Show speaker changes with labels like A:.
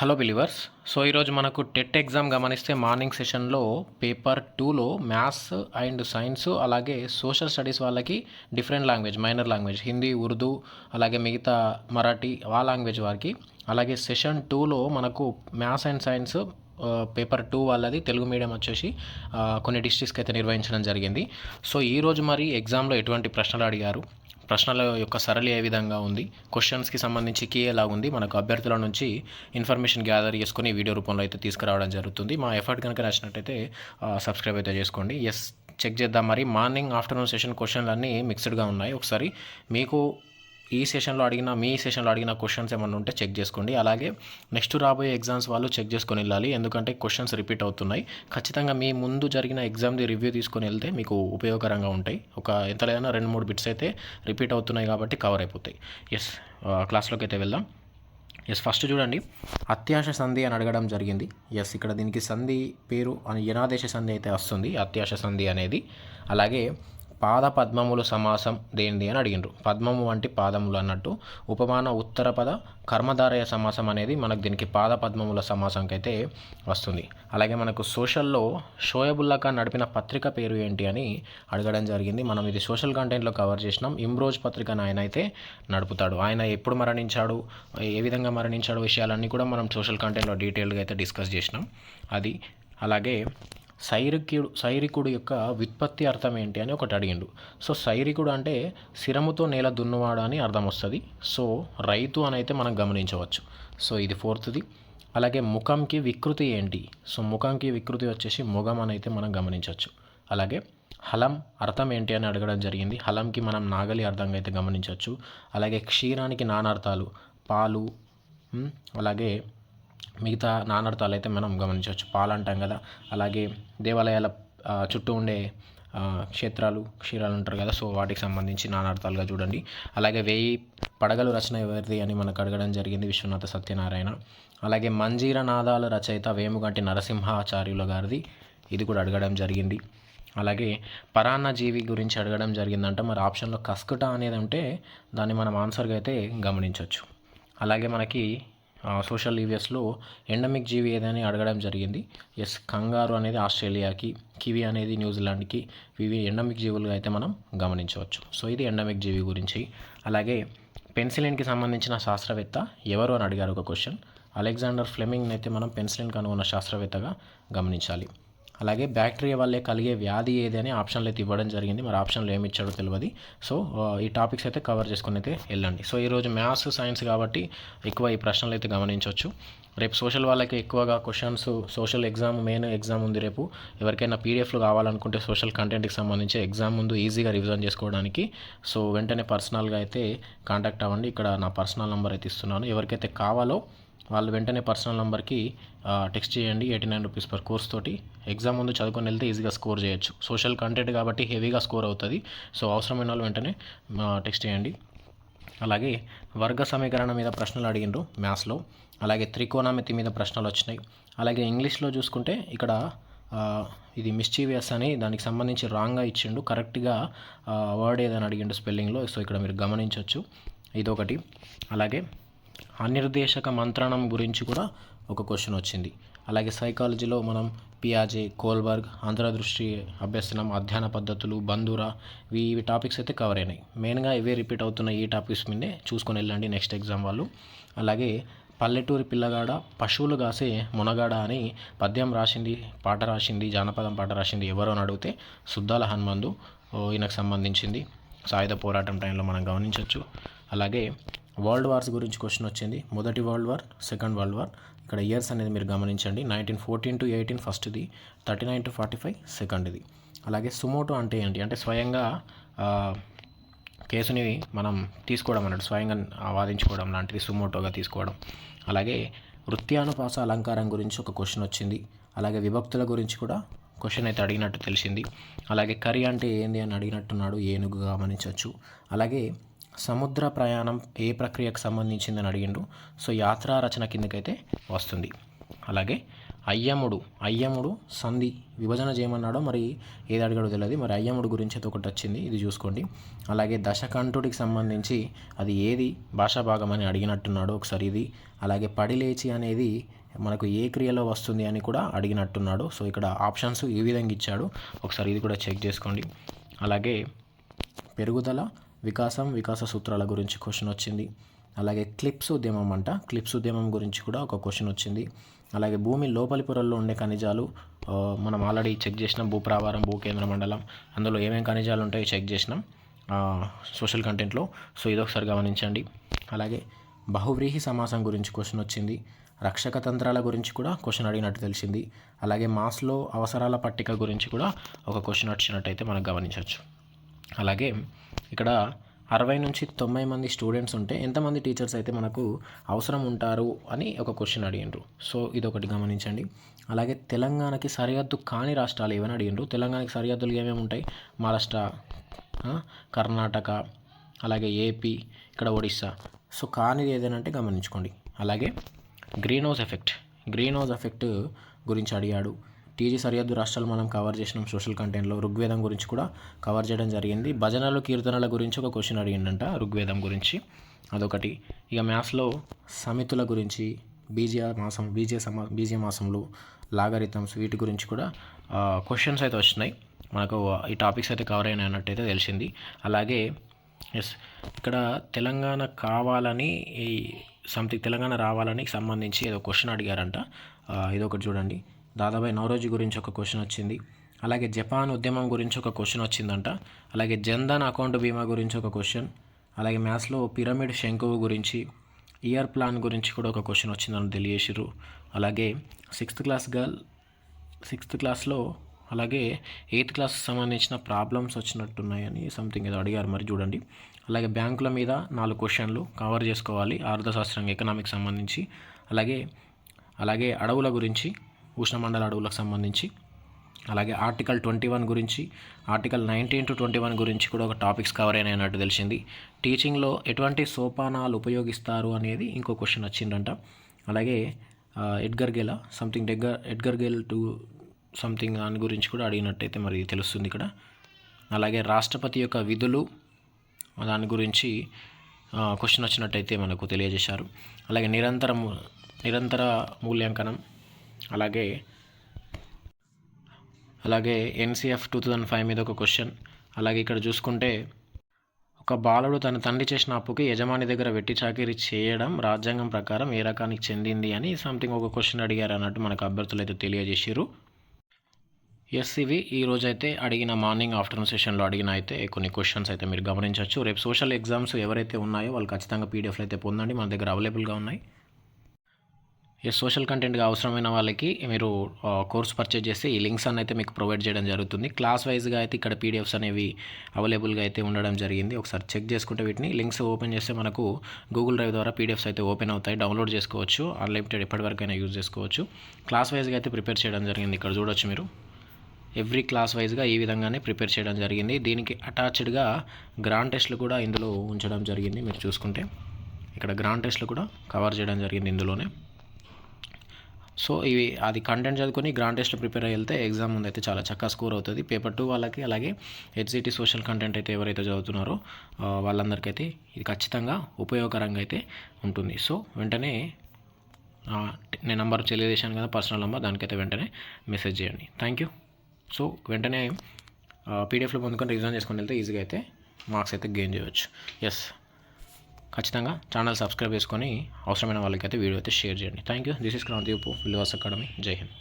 A: Hello believers so ఈరోజు మనకు TET exam గమనిస్తే మార్నింగ్ సెషన్లో పేపర్ టూలో మ్యాథ్స్ అండ్ సైన్స్ అలాగే సోషల్ స్టడీస్ వాళ్ళకి different language minor language Hindi Urdu అలాగే మిగతా మరాఠీ ఆ లాంగ్వేజ్ వారికి. అలాగే సెషన్ టూలో మనకు maths and science paper two వాళ్ళది తెలుగు మీడియం వచ్చేసి కొన్ని డిస్ట్రిక్ట్స్కి అయితే నిర్వహించడం జరిగింది. సో ఈరోజు మరి ఎగ్జామ్లో ఎటువంటి ప్రశ్నలు అడిగారు? ప్రశ్నల యొక్క సరళి ఏ విధంగా ఉంది? క్వశ్చన్స్కి సంబంధించి కీ ఎలా ఉంది మనకు అభ్యర్థుల నుంచి ఇన్ఫర్మేషన్ గ్యాదర్ చేసుకొని వీడియో రూపంలో అయితే తీసుకురావడం జరుగుతుంది. మా ఎఫర్ట్ కనుక నచ్చినట్టయితే సబ్స్క్రైబ్ అయితే చేసుకోండి. ఎస్ చెక్ చేద్దాం. మరి మార్నింగ్ ఆఫ్టర్నూన్ సెషన్ క్వశ్చన్లు అన్నీ మిక్స్డ్గా ఉన్నాయి. ఒకసారి మీకు ఈ సెషన్లో అడిగిన మీ సెషన్లో అడిగిన క్వశ్చన్స్ ఏమన్నా ఉంటే చెక్ చేసుకోండి. అలాగే నెక్స్ట్ రాబోయే ఎగ్జామ్స్ వాళ్ళు చెక్ చేసుకొని వెళ్ళాలి. ఎందుకంటే క్వశ్చన్స్ రిపీట్ అవుతున్నాయి. ఖచ్చితంగా మీ ముందు జరిగిన ఎగ్జామ్ది రివ్యూ తీసుకొని వెళ్తే మీకు ఉపయోగకరంగా ఉంటాయి. ఒక ఎంత లేదన్నా రెండు మూడు బిట్స్ అయితే రిపీట్ అవుతున్నాయి కాబట్టి కవర్ అయిపోతాయి. ఎస్ క్లాస్లోకి అయితే వెళ్దాం. ఎస్ ఫస్ట్ చూడండి. అత్యాశ సంధి అని అడగడం జరిగింది. ఎస్ ఇక్కడ దీనికి సంధి పేరు అని యనాదేశ సంధి అయితే వస్తుంది. అత్యాశ సంధి అనేది. అలాగే పాద పద్మములు సమాసం దేనిది అని అడిగిండ్రు. పద్మము వంటి పాదములు అన్నట్టు ఉపమాన ఉత్తర పద కర్మధారయ సమాసం అనేది మనకు దీనికి పాద పద్మముల సమాసంకి అయితే వస్తుంది. అలాగే మనకు సోషల్లో షోయబుల్లాఖా నడిపిన పత్రిక పేరు ఏంటి అని అడగడం జరిగింది. మనం ఇది సోషల్ కంటెంట్లో కవర్ చేసినాం. ఇమ్రోజ్ పత్రికను ఆయన అయితే నడుపుతాడు. ఆయన ఎప్పుడు మరణించాడు? ఏ విధంగా మరణించాడు? విషయాలన్నీ కూడా మనం సోషల్ కంటెంట్లో డీటెయిల్గా అయితే డిస్కస్ చేసినాం. అది అలాగే సైరికుడు సైరికుడు యొక్క వ్యుత్పత్తి అర్థం ఏంటి అని ఒకటి అడిగిండు. సో సైరికుడు అంటే శిరముతో నేల దున్నువాడు అని అర్థం వస్తుంది. సో రైతు అని అయితే మనం గమనించవచ్చు. సో ఇది ఫోర్త్ది. అలాగే ముఖంకి వికృతి ఏంటి? సో ముఖంకి వికృతి వచ్చేసి ముఖం అని అయితే మనం గమనించవచ్చు. అలాగే హలం అర్థం ఏంటి అని అడగడం జరిగింది. హలంకి మనం నాగలి అర్థంగా అయితే గమనించవచ్చు. అలాగే క్షీరానికి నానార్థాలు పాలు అలాగే మిగతా నానార్థాలు అయితే మనం గమనించవచ్చు. పాలు అంటాం కదా. అలాగే దేవాలయాల చుట్టూ ఉండే క్షేత్రాలు క్షీరాలు ఉంటారు కదా. సో వాటికి సంబంధించి నానార్థాలుగా చూడండి. అలాగే వెయ్యి పడగలు రచన ఎవరిది అని మనకు అడగడం జరిగింది విశ్వనాథ సత్యనారాయణ. అలాగే మంజీర నాదాల రచయిత వేముగంటి నరసింహాచార్యుల గారిది. ఇది కూడా అడగడం జరిగింది. అలాగే పరాన్న జీవి గురించి అడగడం జరిగిందంటే. మరి ఆప్షన్లో కస్కట అనేది ఉంటే దాన్ని మనం ఆన్సర్గా అయితే గమనించవచ్చు. అలాగే మనకి సోషల్ లీవియస్లో ఎండమిక్ జీవి ఏదని అడగడం జరిగింది. ఎస్ కంగారు అనేది ఆస్ట్రేలియాకి కివి అనేది న్యూజిలాండ్కి ఇవి ఎండమిక్ జీవులుగా అయితే మనం గమనించవచ్చు. సో ఇది ఎండమిక్ జీవి గురించి. అలాగే పెన్సిలిన్కి సంబంధించిన శాస్త్రవేత్త ఎవరు అని అడిగారు ఒక క్వశ్చన్ అలెగ్జాండర్ ఫ్లెమింగ్ అయితే మనం పెన్సిలిన్ కనుగొన్న శాస్త్రవేత్తగా గమనించాలి. అలాగే బ్యాక్టీరియా వల్లే కలిగే వ్యాధి ఏది అని ఆప్షన్లు అయితే ఇవ్వడం జరిగింది. మరి ఆప్షన్లు ఏమి ఇచ్చాడో తెలియదు. సో ఈ టాపిక్స్ అయితే కవర్ చేసుకుని అయితే వెళ్ళండి. సో ఈరోజు మ్యాథ్స్ సైన్స్ కాబట్టి ఎక్కువ ఈ ప్రశ్నలు అయితే గమనించవచ్చు. రేపు సోషల్ వాళ్ళకి ఎక్కువగా questions social exam main exam ఉంది రేపు. ఎవరికైనా పీడిఎఫ్లు కావాలనుకుంటే సోషల్ కంటెంట్కి సంబంధించి ఎగ్జామ్ ముందు ఈజీగా రివిజన్ చేసుకోవడానికి. సో వెంటనే పర్సనల్గా అయితే కాంటాక్ట్ అవ్వండి. ఇక్కడ నా పర్సనల్ నెంబర్ అయితే ఇస్తున్నాను. ఎవరికైతే కావాలో వాళ్ళు వెంటనే పర్సనల్ నెంబర్కి టెక్స్ట్ చేయండి eighty nine rupees per course తోటి. ఎగ్జామ్ ముందు చదువుకొని వెళ్తే ఈజీగా స్కోర్ చేయొచ్చు. సోషల్ కంటెంట్ కాబట్టి హెవీగా స్కోర్ అవుతుంది. సో అవసరమైన వాళ్ళు వెంటనే టెక్స్ట్ చేయండి. అలాగే వర్గ సమీకరణ మీద ప్రశ్నలు అడిగిండ్రు మ్యాథ్స్లో. అలాగే త్రికోణమితి మీద ప్రశ్నలు వచ్చినాయి. అలాగే ఇంగ్లీష్లో చూసుకుంటే ఇక్కడ ఇది మిస్చీవియస్ అని దానికి సంబంధించి రాంగ్గా ఇచ్చిండు. కరెక్ట్గా వర్డ్ ఏదని అడిగిండు స్పెల్లింగ్లో సో ఇక్కడ మీరు గమనించవచ్చు ఇదొకటి. అలాగే అనిర్దేశక మంత్రణం గురించి కూడా ఒక క్వశ్చన్ వచ్చింది. అలాగే సైకాలజీలో మనం పియాజే కోల్బర్గ్ అంతరదృష్టి అభ్యసనం అధ్యయన పద్ధతులు బంధుర ఇవి ఇవి టాపిక్స్ అయితే కవర్ అయినాయి. మెయిన్గా ఇవే రిపీట్ అవుతున్న ఈ టాపిక్స్ మీదే చూసుకొని వెళ్ళండి నెక్స్ట్ ఎగ్జామ్ వాళ్ళు. అలాగే పల్లెటూరి పిల్లగాడ పశువులు కాసే మునగాడ అని పద్యం రాసింది పాట రాసింది జానపదం పాట రాసింది ఎవరో అని అడిగితే సుద్దాల హనుమందు ఈయనకు సంబంధించింది. సాయుధ పోరాటం టైంలో మనం గమనించవచ్చు అలాగే వరల్డ్ వార్స్ గురించి క్వశ్చన్ వచ్చింది. మొదటి world war second world war. ఇక్కడ ఇయర్స్ అనేది మీరు గమనించండి. నైన్టీన్ ఫోర్టీన్ టు ఎయిటీన్ ఫస్ట్ది thirty nine to forty five సెకండ్ది. అలాగే సుమోటో అంటే ఏంటి? అంటే స్వయంగా కేసుని మనం తీసుకోవడం అన్నట్టు స్వయంగా వాదించుకోవడం లాంటిది సుమోటోగా తీసుకోవడం. అలాగే వృత్యానుపాస అలంకారం గురించి ఒక క్వశ్చన్ వచ్చింది. అలాగే విభక్తుల గురించి కూడా క్వశ్చన్ అయితే అడిగినట్టు తెలిసింది. అలాగే కరి అంటే ఏంది అని అడిగినట్టున్నాడు. ఏనుగు గమనించవచ్చు. అలాగే సముద్ర ప్రయాణం ఏ ప్రక్రియకు సంబంధించిందని అడిగిండు సో యాత్రా రచన కిందకైతే వస్తుంది. అలాగే అయ్యముడు అయ్యముడు సంధి విభజన చేయమన్నాడో మరి ఏది అడిగాడో తెలియదు మరి అయ్యముడు గురించి అయితే ఒకటి వచ్చింది ఇది చూసుకోండి. అలాగే దశకంఠుడికి సంబంధించి అది ఏది భాషా భాగం అని అడిగినట్టున్నాడు ఒకసారి ఇది. అలాగే పడిలేచి అనేది మనకు ఏ క్రియలో వస్తుంది అని కూడా అడిగినట్టున్నాడు. సో ఇక్కడ ఆప్షన్స్ ఈ విధంగా ఇచ్చాడు. ఒకసారి ఇది కూడా చెక్ చేసుకోండి. అలాగే పెరుగుదల వికాసం వికాస సూత్రాల గురించి క్వశ్చన్ వచ్చింది. అలాగే క్లిప్స్ ఉద్యమం అంట. క్లిప్స్ ఉద్యమం గురించి కూడా ఒక క్వశ్చన్ వచ్చింది. అలాగే భూమి లోపలి పొరల్లో ఉండే ఖనిజాలు మనం ఆల్రెడీ చెక్ చేసినాం. భూప్రావారం భూకేంద్ర మండలం అందులో ఏమేమి ఖనిజాలు ఉంటాయో చెక్ చేసినాం సోషల్ కంటెంట్లో సో ఇది ఒకసారి గమనించండి. అలాగే బహువ్రీహి సమాసం గురించి క్వశ్చన్ వచ్చింది. రక్షక తంత్రాల గురించి కూడా క్వశ్చన్ అడిగినట్టు తెలిసింది. అలాగే మాస్లో అవసరాల పట్టిక గురించి కూడా ఒక క్వశ్చన్ వచ్చినట్టయితే మనం గమనించవచ్చు. అలాగే ఇక్కడ అరవై నుంచి తొంభై మంది స్టూడెంట్స్ ఉంటే ఎంతమంది టీచర్స్ అయితే మనకు అవసరం ఉంటారు అని ఒక క్వశ్చన్ అడిగిండ్రు. సో ఇది ఒకటి గమనించండి. అలాగే తెలంగాణకి సరిహద్దు కాని రాష్ట్రాలు ఏమని అడిగిండ్రు? తెలంగాణకి సరిహద్దులు ఏమేమి ఉంటాయి? మహారాష్ట్ర కర్ణాటక అలాగే ఏపీ ఇక్కడ ఒడిస్సా. సో కానిది ఏదైనా అంటే గమనించుకోండి. అలాగే green house effect. Green house effect గురించి అడిగాడు. టీజీ సరిహద్దు రాష్ట్రాలు మనం కవర్ చేసినాం సోషల్ కంటెంట్లో ఋగ్వేదం గురించి కూడా కవర్ చేయడం జరిగింది. భజనలు కీర్తనల గురించి ఒక క్వశ్చన్ అడిగిండంట ఋగ్వేదం గురించి. అదొకటి. ఇక మ్యాథ్స్లో సమితుల గురించి బీజీయ మాసం బీజీయ సమా బీజీయ మాసంలో లాగరిథమ్స్ వీటి గురించి కూడా క్వశ్చన్స్ అయితే వచ్చినాయి. మనకు ఈ టాపిక్స్ అయితే కవర్ అయినాయి అన్నట్టయితే తెలిసింది. అలాగే ఎస్ ఇక్కడ తెలంగాణ కావాలని ఈ సంథింగ్ తెలంగాణ రావాలని సంబంధించి ఏదో క్వశ్చన్ అడిగారంట. ఇదొకటి చూడండి. దాదాబాయి నవరోజు గురించి ఒక క్వశ్చన్ వచ్చింది. అలాగే జపాన్ ఉద్యమం గురించి ఒక క్వశ్చన్ వచ్చిందంట. అలాగే జన్ధన్ అకౌంట్ బీమా గురించి ఒక క్వశ్చన్. అలాగే మ్యాథ్స్లో పిరమిడ్ శంకువు గురించి ఇయర్ ప్లాన్ గురించి కూడా ఒక క్వశ్చన్ వచ్చిందని తెలియజేసిర్రు. అలాగే సిక్స్త్ క్లాస్ గర్ల్ సిక్స్త్ క్లాస్లో అలాగే ఎయిత్ క్లాస్ సంబంధించిన ప్రాబ్లమ్స్ వచ్చినట్టున్నాయని సంథింగ్ ఏదో అడిగారు. మరి చూడండి. అలాగే బ్యాంకుల మీద నాలుగు క్వశ్చన్లు కవర్ చేసుకోవాలి. ఆర్థశాస్త్రం ఎకనామిక్ సంబంధించి. అలాగే అలాగే అడవుల గురించి ఉష్ణమండల అడవులకు సంబంధించి. అలాగే ఆర్టికల్ ట్వంటీ వన్ గురించి article nineteen to twenty one గురించి కూడా ఒక టాపిక్స్ కవర్ అయినట్టు తెలిసింది. టీచింగ్లో ఎటువంటి సోపానాలు ఉపయోగిస్తారు అనేది ఇంకో క్వశ్చన్ వచ్చిందంట. అలాగే ఎడ్గర్ గెలా సంథింగ్ డెగ్గర్ ఎడ్గర్ గెల్ టు సంథింగ్ దాని గురించి కూడా అడిగినట్టయితే మరి తెలుస్తుంది ఇక్కడ. అలాగే రాష్ట్రపతి యొక్క విధులు దాని గురించి క్వశ్చన్ వచ్చినట్టయితే మనకు తెలియజేశారు. అలాగే నిరంతర నిరంతర మూల్యాంకనం అలాగే అలాగే ఎన్సీఎఫ్ టూ థౌజండ్ ఫైవ్ మీద ఒక క్వశ్చన్ అలాగే ఇక్కడ చూసుకుంటే ఒక బాలుడు తన తండ్రి చేసిన అప్పుకి యజమాని దగ్గర వెట్టి చాకిరీ చేయడం రాజ్యాంగం ప్రకారం ఏ రకానికి చెందింది అని సంథింగ్ ఒక క్వశ్చన్ అడిగారు అన్నట్టు మనకు అభ్యర్థులు అయితే తెలియజేసారు ఎస్ ఇవి ఈ రోజు అయితే అడిగిన మార్నింగ్ ఆఫ్టర్నూన్ సెషన్లో అడిగిన అయితే కొన్ని క్వశ్చన్స్ అయితే మీరు గమనించవచ్చు. రేపు సోషల్ ఎగ్జామ్స్ ఎవరైతే ఉన్నాయో వాళ్ళు ఖచ్చితంగా పీడిఎఫ్లు అయితే పొందండి. మన దగ్గర అవైలబుల్గా ఉన్నాయి. ఈ సోషల్ కంటెంట్గా అవసరమైన వాళ్ళకి మీరు కోర్స్ పర్చేజ్ చేస్తే ఈ లింక్స్ అన్ని అయితే మీకు ప్రొవైడ్ చేయడం జరుగుతుంది. క్లాస్ వైజ్గా అయితే ఇక్కడ పీడిఎఫ్స్ అనేవి అవైలబుల్గా అయితే ఉండడం జరిగింది. ఒకసారి చెక్ చేసుకుంటే వీటిని. లింక్స్ ఓపెన్ చేస్తే మనకు గూగుల్ డ్రైవ్ ద్వారా పీడిఎఫ్స్ అయితే ఓపెన్ అవుతాయి. డౌన్లోడ్ చేసుకోవచ్చు. అన్లిమిటెడ్ ఎప్పటివరకైనా యూజ్ చేసుకోవచ్చు. క్లాస్ వైజ్గా అయితే ప్రిపేర్ చేయడం జరిగింది ఇక్కడ చూడొచ్చు మీరు. ఎవ్రీ క్లాస్ వైజ్గా ఈ విధంగానే ప్రిపేర్ చేయడం జరిగింది. దీనికి అటాచ్డ్గా గ్రాండ్ టెస్ట్లు కూడా ఇందులో ఉంచడం జరిగింది మీరు చూసుకుంటే. ఇక్కడ గ్రాండ్ టెస్ట్లు కూడా కవర్ చేయడం జరిగింది ఇందులోనే. సో ఇవి అది కంటెంట్ చదువుకొని గ్రాండ్ టెస్ట్ ప్రిపేర్ అయ్యి వెళ్తే ఎగ్జామ్ ముందు అయితే చాలా చక్కగా స్కోర్ అవుతుంది. పేపర్ టూ వాళ్ళకి అలాగే హెచ్సిటీ సోషల్ కంటెంట్ అయితే ఎవరైతే చదువుతున్నారో వాళ్ళందరికైతే ఇది ఖచ్చితంగా ఉపయోగకరంగా అయితే ఉంటుంది. సో వెంటనే నేను నంబర్ తెలియజేశాను కదా పర్సనల్ నెంబర్ దానికైతే వెంటనే మెసేజ్ చేయండి. థ్యాంక్ యూ సో వెంటనే పీడిఎఫ్లో పొందుకొని రిజైన్ చేసుకొని వెళ్తే ఈజీగా అయితే మార్క్స్ అయితే గెయిన్ చేయవచ్చు ఎస్ ఖచ్చితంగా ఛానల్ సబ్స్క్రైబ్ చేసుకొని అవసరమైన వాళ్ళకైతే వీడియో అయితే షేర్ చేయండి. Thank you this is Kranthi ఉప్పు విలువాస్ అకాడమీ జై హింద్